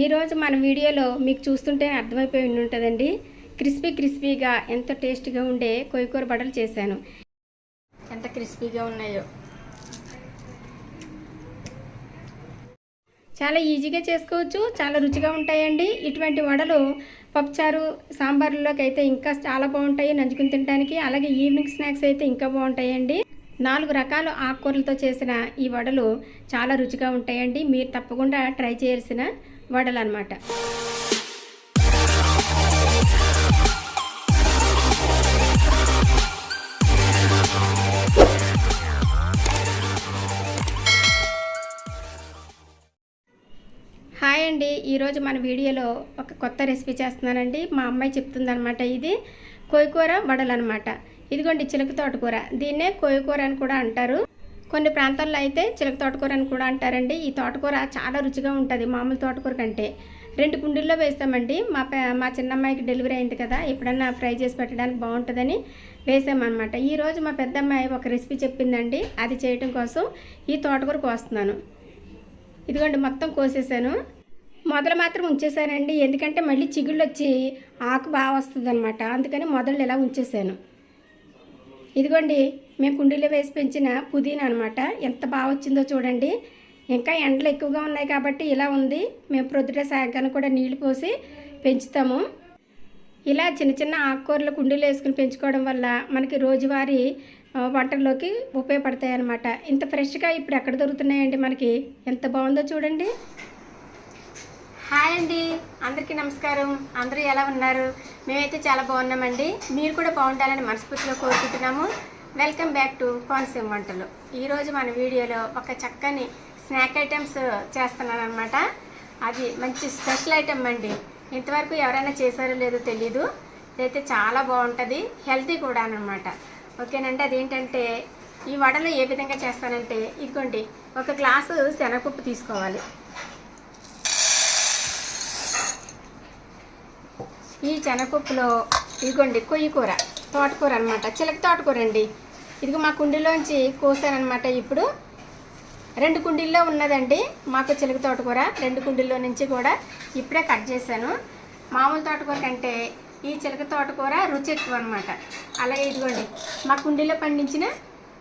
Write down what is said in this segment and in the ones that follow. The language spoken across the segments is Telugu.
ఈరోజు మన వీడియోలో మీకు చూస్తుంటే అర్థమైపోయి ఉంటుందండి క్రిస్పీ క్రిస్పీగా ఎంత టేస్ట్గా ఉండే కొయ్యకూర బడలు చేశాను. ఎంత క్రిస్పీగా ఉన్నాయో. చాలా ఈజీగా చేసుకోవచ్చు చాలా రుచిగా ఉంటాయండి. ఇటువంటి వడలు పప్పుచారు సాంబార్లోకి అయితే ఇంకా చాలా బాగుంటాయి నంచుకుని తినడానికి అలాగే ఈవినింగ్ స్నాక్స్ అయితే ఇంకా బాగుంటాయండి. నాలుగు రకాల ఆకుకూరలతో చేసిన ఈ వడలు చాలా రుచిగా ఉంటాయండి. మీరు తప్పకుండా ట్రై చేయాల్సిన వడలన్నమాట. హాయ్ అండి. ఈరోజు మన వీడియోలో ఒక కొత్త రెసిపీ చేస్తున్నానండి. మా అమ్మాయి చెప్తుందనమాట ఇది. కోయికూర వడలు అనమాట ఇదిగోండి చిలక తోటకూర. దీన్నే కోయికూర అని కూడా అంటారు. కొన్ని ప్రాంతాల్లో అయితే చిలక తోటకూర అని కూడా అంటారండి. ఈ తోటకూర చాలా రుచిగా ఉంటుంది మామూలు తోటకూర కంటే. రెండు కుండీల్లో వేస్తామండి. మా మా చిన్నమ్మాయికి డెలివరీ అయింది కదా ఎప్పుడన్నా ఫ్రై చేసి పెట్టడానికి బాగుంటుందని వేసామన్నమాట. ఈరోజు మా పెద్దమ్మాయి ఒక రెసిపీ చెప్పిందండి. అది చేయటం కోసం ఈ తోటకూర కోస్తున్నాను ఇదిగోండి మొత్తం కోసేసాను. మొదలు మాత్రం ఉంచేసానండి. ఎందుకంటే మళ్ళీ చిగుళ్ళు వచ్చి ఆకు బాగా వస్తుంది అనమాట అందుకని మొదలు ఇలా ఉంచేసాను. ఇదిగోండి మేము కుండీలో వేసి పెంచిన పుదీనా అనమాట ఎంత బాగా వచ్చిందో చూడండి. ఇంకా ఎండలు ఎక్కువగా ఉన్నాయి కాబట్టి ఇలా ఉంది. మేము ప్రొద్దుట సాయంకాలం కూడా నీళ్ళు పోసి పెంచుతాము. ఇలా చిన్న చిన్న ఆకుకూరలు కుండీలు వేసుకుని పెంచుకోవడం వల్ల మనకి రోజువారీ వంటల్లోకి ఉపయోగపడతాయి అన్నమాట ఇంత ఫ్రెష్గా ఇప్పుడు ఎక్కడ దొరుకుతున్నాయండి మనకి? ఎంత బాగుందో చూడండి. హాయ్ అండి. అందరికీ నమస్కారం. అందరూ ఎలా ఉన్నారు? మేమైతే చాలా బాగున్నామండి. మీరు కూడా బాగుండాలని మనస్ఫూర్తిగా కోరుకుంటున్నాము. వెల్కమ్ బ్యాక్ టు కోనసీమ వంటలు. ఈరోజు మన వీడియోలో ఒక చక్కని స్నాక్ ఐటమ్స్ చేస్తున్నాను అనమాట అది మంచి స్పెషల్ ఐటమ్ అండి. ఇంతవరకు ఎవరైనా చేశారో లేదో తెలీదు. ఇదైతే చాలా బాగుంటుంది. హెల్తీ కూడా అనమాట ఓకేనండి అదేంటంటే ఈ వడలు ఏ విధంగా చేస్తానంటే ఇదిగోండి ఒక గ్లాసు శనగపప్పు తీసుకోవాలి. ఈ శనగపప్పులో ఇదిగోండి కొయ్యి కూర తోటకూర అనమాట చిలక తోటకూర అండి ఇదిగో మా కుండీలోంచి కోసానమాట ఇప్పుడు. రెండు కుండీల్లో ఉన్నదండి మాకు చిలక తోటకూర. రెండు కుండీల్లో నుంచి కూడా ఇప్పుడే కట్ చేశాను. మామూలు తోటకూర కంటే ఈ చిలక తోటకూర రుచి ఎక్కువ అనమాట అలాగే ఇదిగోండి మా కుండీలో పండించిన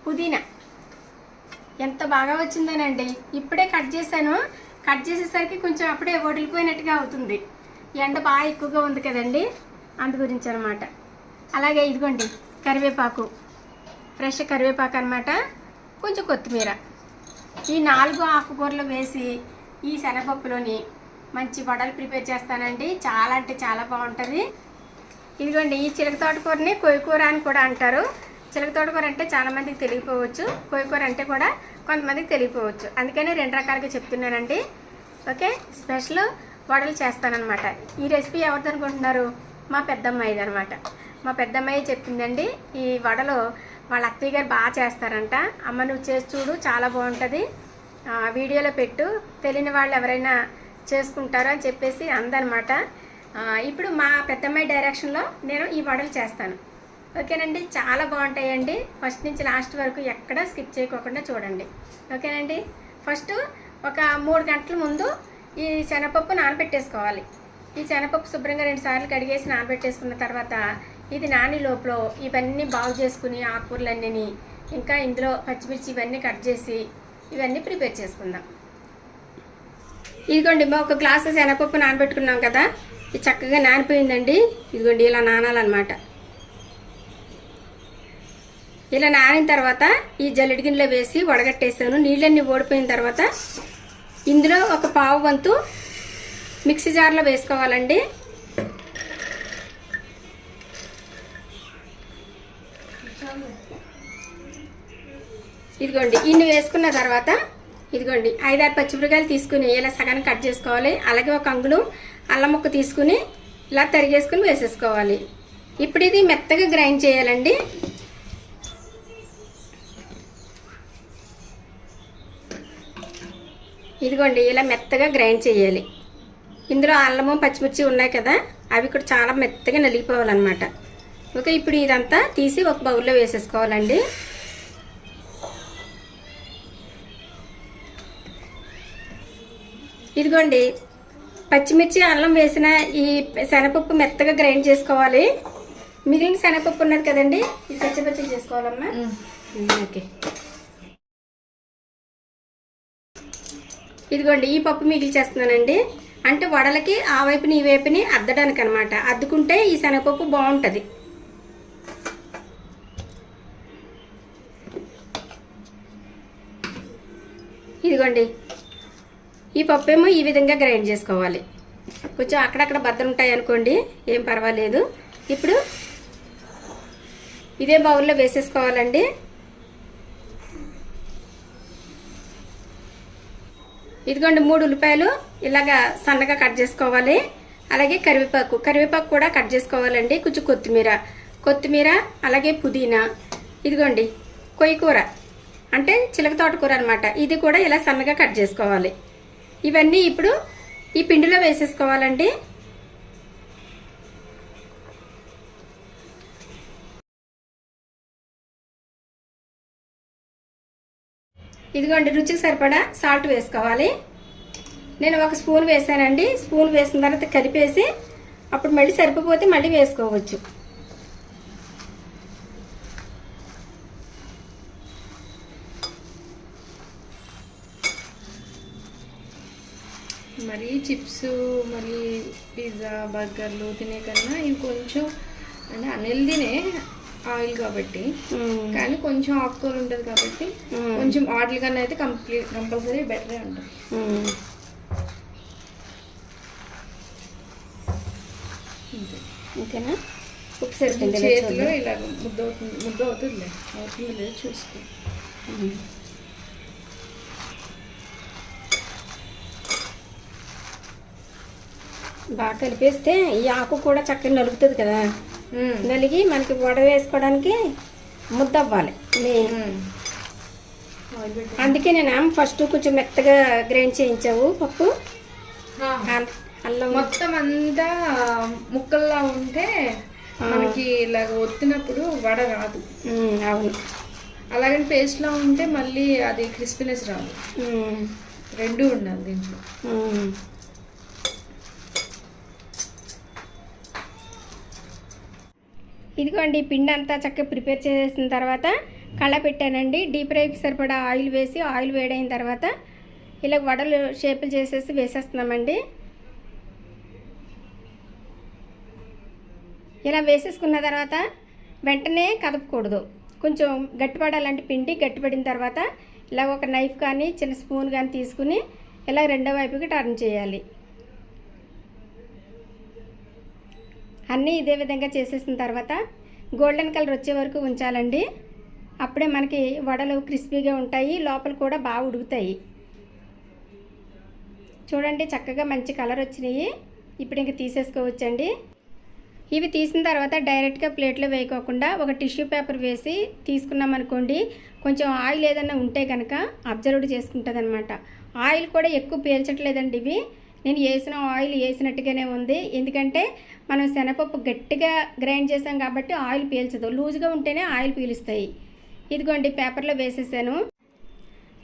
పుదీనా. ఎంత బాగా వచ్చిందోనండి. ఇప్పుడే కట్ చేశాను. కట్ చేసేసరికి కొంచెం అప్పుడే వడిలిపోయినట్టుగా అవుతుంది. ఎండ బాగా ఎక్కువగా ఉంది కదండి. అందు గురించి అనమాట అలాగే ఇదిగోండి కరివేపాకు. ఫ్రెష్ కరివేపాకు అనమాట కొంచెం కొత్తిమీర. ఈ నాలుగు ఆకుకూరలు వేసి ఈ శనగపప్పులోని మంచి వడలు ప్రిపేర్ చేస్తానండి. చాలా అంటే చాలా బాగుంటుంది. ఇదిగోండి ఈ చిలక తోటకూరని కొయ్యకూర అని కూడా అంటారు. చిలక తోటకూర అంటే చాలామందికి తెలియకపోవచ్చు. కొయ్యకూర అంటే కూడా కొంతమందికి తెలియకపోవచ్చు. అందుకని రెండు రకాలుగా చెప్తున్నానండి. ఓకే స్పెషల్ వడలు చేస్తానన్నమాట. ఈ రెసిపీ ఎవరిది అనుకుంటున్నారు మా పెద్దమ్మాయిది అనమాట మా పెద్దమ్మాయి చెప్పిందండి ఈ వడలు వాళ్ళ అత్తయ్య గారు బాగా చేస్తారంట. అమ్మ నువ్వు చేసి చూడు చాలా బాగుంటుంది. వీడియోలో పెట్టు తెలియని వాళ్ళు ఎవరైనా చేసుకుంటారు అని చెప్పేసి అందనమాట ఇప్పుడు మా పెద్దమ్మాయి డైరెక్షన్లో నేను ఈ వడలు చేస్తాను. ఓకేనండి? చాలా బాగుంటాయండి. ఫస్ట్ నుంచి లాస్ట్ వరకు ఎక్కడ స్కిప్ చేయకోకుండా చూడండి. ఓకేనండి? ఫస్ట్ ఒక మూడు గంటల ముందు ఈ శనగపప్పు నానబెట్టేసుకోవాలి. ఈ శనగపప్పు శుభ్రంగా రెండు సార్లు కడిగేసి నానబెట్టేసుకున్న తర్వాత ఇది నాని లోపల ఇవన్నీ బాగు చేసుకుని ఆకుకూరలన్నీ ఇంకా ఇందులో పచ్చిమిర్చి ఇవన్నీ కట్ చేసి ఇవన్నీ ప్రిపేర్ చేసుకుందాం. ఇదిగోండి మా ఒక గ్లాసు శనగపప్పు నానబెట్టుకున్నాం కదా ఇది చక్కగా నానిపోయిందండి. ఇదిగోండి ఇలా నానాలన్నమాట. ఇలా నానిన తర్వాత ఈ జల్లెడి గిన్నెలో వేసి వడగట్టేసాను. నీళ్ళన్నీ ఓడిపోయిన తర్వాత ఇందులో ఒక పావు వంతు మిక్సీ జార్లో వేసుకోవాలండి. ఇదిగోండి ఇన్ని వేసుకున్న తర్వాత ఇదిగోండి ఐదారు పచ్చిమిరకాయలు తీసుకుని ఇలా సగం కట్ చేసుకోవాలి. అలాగే ఒక అంగుళం అల్లం ముక్క తీసుకుని ఇలా తరిగేసుకుని వేసేసుకోవాలి. ఇప్పుడు ఇది మెత్తగా గ్రైండ్ చేయాలండి. ఇదిగోండి ఇలా మెత్తగా గ్రైండ్ చేయాలి. ఇందులో అల్లము పచ్చిమిర్చి ఉన్నాయి కదా అవి కూడా చాలా మెత్తగా నలిగిపోవాలన్నమాట. ఓకే ఇప్పుడు ఇదంతా తీసి ఒక బౌల్లో వేసేసుకోవాలండి. ఇదిగోండి పచ్చిమిర్చి అల్లం వేసిన ఈ శనగపప్పు మెత్తగా గ్రైండ్ చేసుకోవాలి. మిగిలిన శనగపప్పు ఉన్నది కదండి ఇది పచ్చి పచ్చి చేసుకోవాలమ్మా ఓకే. ఇదిగోండి ఈ పప్పు మిగిల్చేస్తున్నానండి. అంటే వడలకి ఆ వైపుని ఈ వైపుని అద్దడానికి అనమాట అద్దుకుంటే ఈ శనగపప్పు బాగుంటుంది. ఇదిగోండి ఈ పప్పు ఏమో ఈ విధంగా గ్రైండ్ చేసుకోవాలి. కొంచెం అక్కడక్కడ బద్దలు ఉంటాయి అనుకోండి ఏం పర్వాలేదు. ఇప్పుడు ఇదే బౌల్లో వేసేసుకోవాలండి. ఇదిగోండి మూడు ఉల్లిపాయలు ఇలాగా సన్నగా కట్ చేసుకోవాలి. అలాగే కరివేపాకు. కరివేపాకు కూడా కట్ చేసుకోవాలండి కొంచెం కొత్తిమీర. కొత్తిమీర అలాగే పుదీనా. ఇదిగోండి కొయ్యి కూర. అంటే చిలక తోటకూర అనమాట ఇది కూడా ఇలా సన్నగా కట్ చేసుకోవాలి. ఇవన్నీ ఇప్పుడు ఈ పిండిలో వేసేసుకోవాలండి. ఇదిగోండి రుచికి సరిపడా సాల్ట్ వేసుకోవాలి. నేను ఒక స్పూన్ వేసానండి. స్పూన్ వేసిన తర్వాత కలిపేసి అప్పుడు మళ్ళీ సరిపోతే మళ్ళీ వేసుకోవచ్చు. మరి చిప్స్ మరి పిజ్జా బర్గర్లు తినే కన్నా ఇవి కొంచెం అంటే అన్హెల్దీనే ఆయిల్ కాబట్టి. కానీ కొంచెం ఆకుకూర ఉంటుంది కాబట్టి. కొంచెం వాటి కన్నా అయితే కంప్లీట్ కంపల్సరీ బెటరే ఉంటుంది. ఉప్పు సరిపోయింది చేతిలో ఇలా ముద్ద అవుతుంది ముద్ద అవుతుందిలే. అవుతుంది లేదు చూసుకో. బాగా కలిపేస్తే ఈ ఆకు కూడా చక్కగా నలుగుతుంది కదా. నలిగి మనకి వడ వేసుకోవడానికి ముద్ద అవ్వాలి. అందుకే నేను ఫస్ట్ కొంచెం మెత్తగా గ్రైండ్ చేయించావు పప్పు. అల్లం. మొత్తం అంతా ముక్కల్లా ఉంటే మనకి ఇలాగ ఒత్తినప్పుడు వడ రాదు. అవును. అలాగని పేస్ట్లా ఉంటే మళ్ళీ అది క్రిస్పీనెస్ రాదు. రెండు ఉండాలి దీంట్లో. ఇదిగోండి పిండి అంతా చక్కగా ప్రిపేర్ చేసిన తర్వాత కళ్ళ పెట్టానండి. డీప్ ఫ్రైకి సరిపడా ఆయిల్ వేసి ఆయిల్ వేడైన తర్వాత ఇలా వడలు షేపులు చేసేసి వేసేస్తున్నామండి. ఇలా వేసేసుకున్న తర్వాత వెంటనే కదపకూడదు. కొంచెం గట్టిపడాలంటే పిండి గట్టిపడిన తర్వాత ఇలా ఒక నైఫ్ కానీ చిన్న స్పూన్ కానీ తీసుకుని ఇలా రెండో వైపుకి టర్న్ చేయాలి. అన్నీ ఇదే విధంగా చేసేసిన తర్వాత గోల్డెన్ కలర్ వచ్చే వరకు ఉంచాలండి. అప్పుడే మనకి వడలు క్రిస్పీగా ఉంటాయి లోపల కూడా బాగా ఉడుకుతాయి. చూడండి చక్కగా మంచి కలర్ వచ్చినాయి. ఇప్పుడు ఇంక తీసేసుకోవచ్చండి. ఇవి తీసిన తర్వాత డైరెక్ట్గా ప్లేట్లో వేయకోకుండా ఒక టిష్యూ పేపర్ వేసి తీసుకున్నాం అనుకోండి కొంచెం ఆయిల్ ఏదైనా ఉంటే కనుక అబ్జర్వ్డ్ చేసుకుంటుంది అనమాట ఆయిల్ కూడా ఎక్కువ పీల్చట్లేదండి ఇవి. నేను వేసిన ఆయిల్ వేసినట్టుగానే ఉంది. ఎందుకంటే మనం శనగపప్పు గట్టిగా గ్రైండ్ చేసాం కాబట్టి ఆయిల్ పీల్చదు. లూజ్గా ఉంటేనే ఆయిల్ పీలుస్తాయి. ఇదిగోండి పేపర్లో వేసేసాను.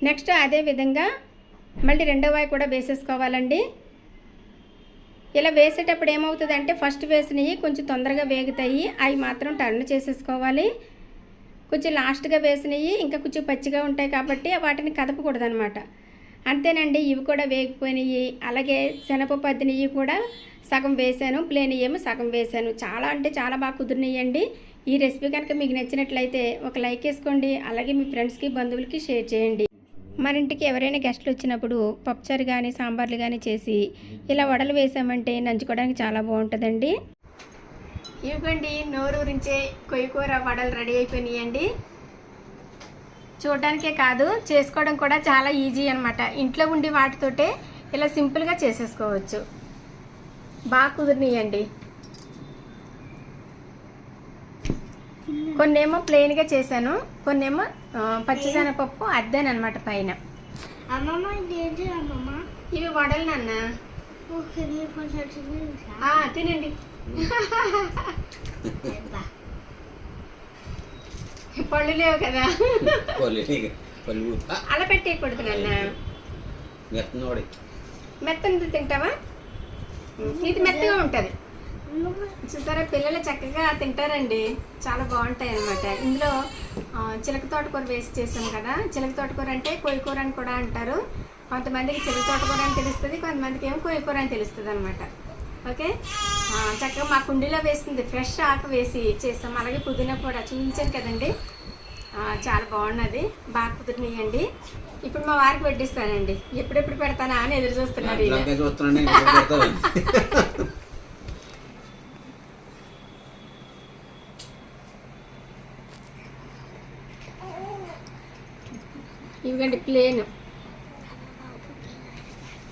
నెక్స్ట్ అదే విధంగా మళ్ళీ రెండో వాయి కూడా వేసేసుకోవాలండి. ఇలా వేసేటప్పుడు ఏమవుతుందంటే ఫస్ట్ వేసినవి కొంచెం తొందరగా వేగుతాయి. అవి మాత్రం టర్న్ చేసేసుకోవాలి. కొంచెం లాస్ట్గా వేసినవి ఇంకా కొంచెం పచ్చిగా ఉంటాయి కాబట్టి వాటిని కదపకూడదు అనమాట అంతేనండి ఇవి కూడా వేగిపోయినాయి. అలాగే శనగపప్పు అద్దినవి కూడా సగం వేసాను ప్లేన్ ఏమో సగం వేసాను. చాలా అంటే చాలా బాగా కుదిరినాయండి. ఈ రెసిపీ కనుక మీకు నచ్చినట్లయితే ఒక లైక్ వేసుకోండి అలాగే మీ ఫ్రెండ్స్కి బంధువులకి షేర్ చేయండి. మన ఇంటికి ఎవరైనా గెస్ట్లు వచ్చినప్పుడు పప్పుచారు కానీ సాంబార్లు కానీ చేసి ఇలా వడలు వేసామంటే నంచుకోవడానికి చాలా బాగుంటుందండి. ఇవ్వండి నోరూరించే కొయ్యకూర వడలు రెడీ అయిపోయినాయండి. చూడడానికే కాదు చేసుకోవడం కూడా చాలా ఈజీ అనమాట ఇంట్లో ఉండి వాటితోటే ఇలా సింపుల్గా చేసేసుకోవచ్చు. బాగా కుదిరినాయండి. కొన్నేమో ప్లెయిన్గా చేశాను. కొన్నేమో పచ్చిశనగపప్పు అద్దాను అనమాట పైన. ఇవి వడలు నాన్న. తినండి. పళ్ళు లేవు కదా. పళ్ళు అలా పెట్టేయకూడదు నాన్న. మెత్తనోడి. మెత్తని తింటావా? ఇది మెత్తగా ఉంటుంది. చూసారా పిల్లలు చక్కగా తింటారండి. చాలా బాగుంటాయి అనమాట ఇందులో చిలక తోటకూర వేసి చేసాం కదా. చిలక తోటకూర అంటే కొయ్యకూర అని కూడా అంటారు. కొంతమందికి చిలక తోటకూర అని తెలుస్తుంది కొంతమందికి ఏమో కొయ్యకూర అని తెలుస్తుంది అనమాట ఓకే? చక్కగా మా కుండీలో వేసింది ఫ్రెష్ ఆకు వేసి చేసాం. అలాగే పుదీనా కూడా చూపించాను కదండి. చాలా బాగున్నది. బాగా కుదిరినాయండి. ఇప్పుడు మా వారికి వడ్డిస్తానండి. ఎప్పుడెప్పుడు పెడతానా అని ఎదురు చూస్తున్నారు? ఇదిగోండి ప్లేన్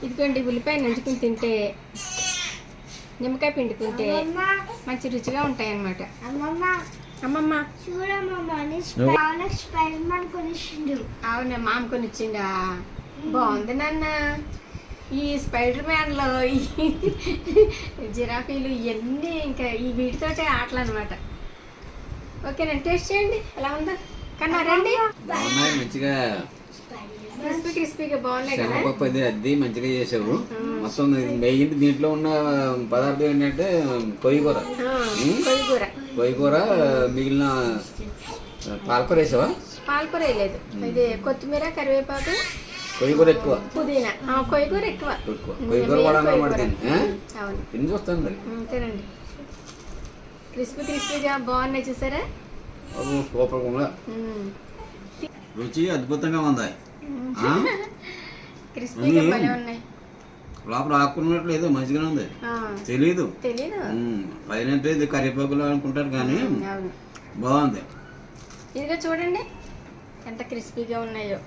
ఇదిగోండి ఉల్లిపాయ నంచుకుని తింటే నిమ్మకాయ పిండుకుంటే మంచి రుచిగా ఉంటాయి అన్నమాట అమ్మమ్మ. అవునా మామ కొనిచ్చిండా? బాగుంది నాన్న. ఈ స్పైడర్ మ్యాన్లో ఈ జిరాఫీలు ఇవన్నీ ఇంకా ఈ వీటితోటే ఆటలు అనమాట ఓకేనండి టేస్ట్ చేయండి. ఎలా ఉందా? కన్నా రండి. మంచిగా క్రిస్పీ క్రిస్పీగా బాగున్నాయి కదా? శనగపప్పు అది అద్ది మంచిగా చేసావు. మొత్తం మెయిన్ దీంట్లో ఉన్న పదార్థం ఏంటంటే కొయ్యి కూర. ఆ, కొయ్యి కూర. కొయ్యి కూర మిగిలిన పాలకూర వేసావా? పాలకూర వేయలేదు. ఇది కొత్తిమీర కరివేపాకు కొయ్యి కూర ఎక్కువ. పుదీనా. ఆ, కొయ్యి కూర ఎక్కువ. ఎక్కువ. ఉమ్, కొయ్యి కూర మెయిన్ కూడా అన్నమాట తిని చూస్తాను మరి. తినండి. క్రిస్పీ క్రిస్పీగా బాగున్నాయి చూసారా? సూపర్గా. రుచి అద్భుతంగా ఉంది? క్రిస్పీగా. భలే ఉన్నాయి. లోపల మంచిగానే ఉంది. తెలీదు. పైన ఇది కరివేపాకులు అనుకుంటారు కానీ బాగుంది. ఇదిగో చూడండి ఎంత క్రిస్పీగా ఉన్నాయో.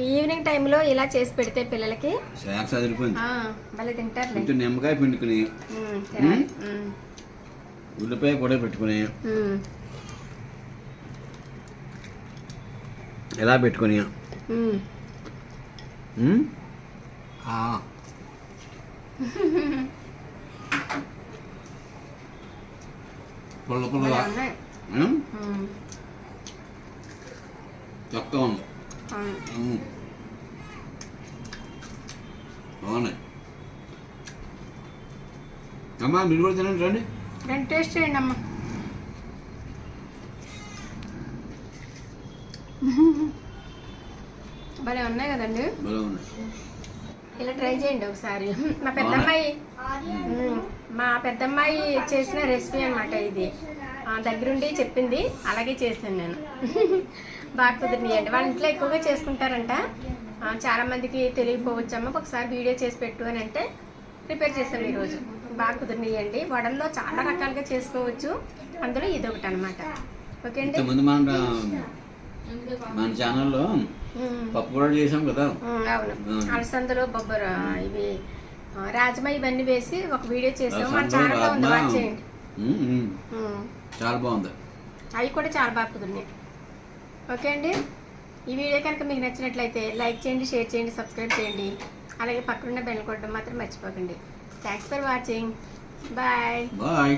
ఈవినింగ్ టైంలో ఇలా చేసి పెడితే పిల్లలకి అదిరిపోయింది. భలే తింటారులే. కొంచెం నిమ్మకాయ పిండుకుని. ఉల్లిపాయ కూడా పెట్టుకుని. ఎలా పెట్టుకుని. పుల్ల పుల్లగా. చక్కగా ఉంది. బాగున్నాయి. అమ్మా మీరు కూడా తినండి రండి. రెండు టేస్ట్ చేయండి అమ్మ. భలే ఉన్నాయి కదండి? ఇలా ట్రై చేయండి ఒకసారి. మా పెద్దమ్మాయి మ్మ్. మా పెద్దమ్మాయి చేసిన రెసిపీ అనమాట ఇది. దగ్గరుండి చెప్పింది అలాగే చేశాను నేను. బాగా కుదిరినాయండి. వాళ్ళ ఇంట్లో ఎక్కువగా చేసుకుంటారంట. ఆ, చాలా మందికి తెలియకపోవచ్చమ్మ. ఒకసారి వీడియో చేసి పెట్టు అని అంటే ప్రిపేర్ చేసాం ఈరోజు. బాగా కుదిరినాయండి. వడల్లో చాలా రకాలుగా చేసుకోవచ్చు. అందులో ఇది ఒకటి అనమాట ఓకే అండి మన ఛానల్లో మ్మ్. పప్పు కూడా చేసాం కదా. అవును. ఉమ్. అలసందలు బొబ్బరు ఇవి రాజ్మా ఇవన్నీ వేసి ఒక వీడియో చేసాం. మన అలసందలు, ఛానల్లో ఉంది. రాజ్మా. వాచ్ చేయండి. చాలా బాగుంది. అవి కూడా చాలా బాగా కుదిరినాయి. ఓకే అండి? ఈ వీడియో కనుక మీకు నచ్చినట్లయితే లైక్ చేయండి షేర్ చేయండి సబ్స్క్రైబ్ చేయండి. అలాగే పక్కనున్న బెల్ కొట్టడం మాత్రం మర్చిపోకండి. Thanks for watching bye bye